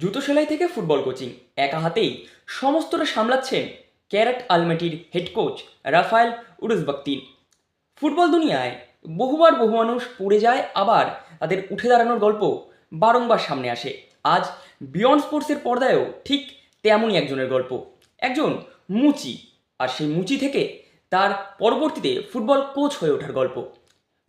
জুতো সেলাই থেকে ফুটবল কোচিং। একা হাতেই সমস্তটা সামলাচ্ছেন Kairat আলমেটির head coach Rafael Urazbakhtin football দুনিয়ায় বহুবার বহু মানুষ পড়ে যায়, আবার তাদের উঠে দাঁড়ানোর গল্প বারংবার সামনে আসে। আজ বিয়ন্ড স্পোর্টসের পর্দায়ও ঠিক তেমনই একজনের গল্প। একজন মুচি, আর সেই মুচি থেকে তার পরবর্তীতে ফুটবল কোচ হয়ে ওঠার গল্প।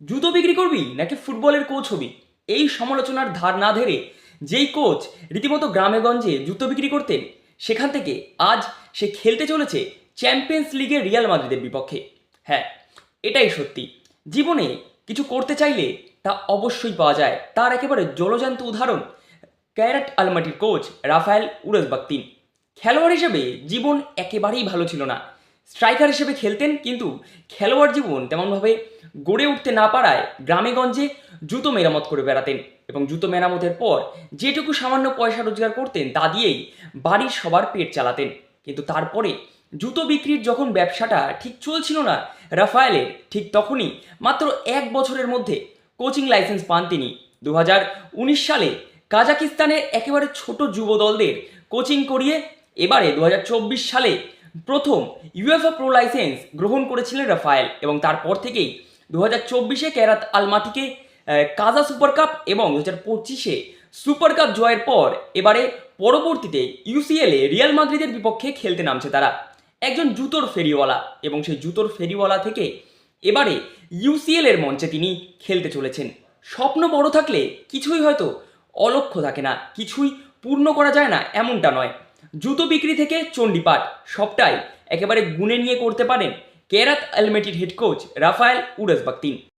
জুতো বিক্রি করবি নাকি ফুটবলের কোচ হবি? এই সমালোচনার ধার না ধরে যেই কোচ রীতিমতো গ্রামে গঞ্জে জুতো বিক্রি করতেন, সেখান থেকে আজ সে খেলতে চলেছে চ্যাম্পিয়ন্স লিগে রিয়াল মাদ্রিদের বিপক্ষে। হ্যাঁ এটাই সত্যি। জীবনে কিছু করতে চাইলে তা অবশ্যই পাওয়া যায়। তার একেবারে জলজান্ত উদাহরণ ক্যারেট আলমাটির কোচ রাফায়েল উরজবাক্তিন খেলোয়াড় হিসেবে জীবন একেবারেই ভালো ছিল না। স্ট্রাইকার হিসেবে খেলতেন, কিন্তু খেলোয়াড় জীবন তেমনভাবে গড়ে উঠতে না পারায় গ্রামেগঞ্জে জুতো মেরামত করে বেড়াতেন এবং জুতো মেরামতের পর যেটুকু সামান্য পয়সা রোজগার করতেন তা দিয়েই বাড়ির সবার পেট চালাতেন। কিন্তু তারপরে জুতো বিক্রির যখন ব্যবসাটা ঠিক চলছিল না, রাফায়েলের ঠিক তখনই মাত্র এক বছরের মধ্যে কোচিং লাইসেন্স পান তিনি। দু হাজার উনিশ সালে কাজাকিস্তানের একেবারে ছোট যুব দলদের কোচিং করিয়ে এবারে দু হাজার চব্বিশ সালে প্রথম ইউএফএ প্রো লাইসেন্স গ্রহণ করেছিলেন রাফায়েল এবং তারপর থেকেই দু হাজার চব্বিশে ক্যারাত আলমাটিকে কাজা সুপার কাপ এবং দু হাজার পঁচিশে সুপার কাপ জয়ের পর এবারে পরবর্তীতে ইউসিএলে রিয়াল মাদ্রিদের বিপক্ষে খেলতে নামছে তারা। একজন জুতোর ফেরিওয়ালা এবং সেই জুতোর ফেরিওয়ালা থেকে এবারে ইউসিএল এর মঞ্চে তিনি খেলতে চলেছেন। স্বপ্ন বড় থাকলে কিছুই হয়তো অলক্ষ্য থাকে না, কিছুই পূর্ণ করা যায় না এমনটা নয়। জুতো বিক্রি থেকে চণ্ডীপাঠ, সবটাই একেবারে গুনে নিয়ে করতে পারেন কেরাত আলমেটির হেড কোচ রাফায়েল উরজবাক্তিন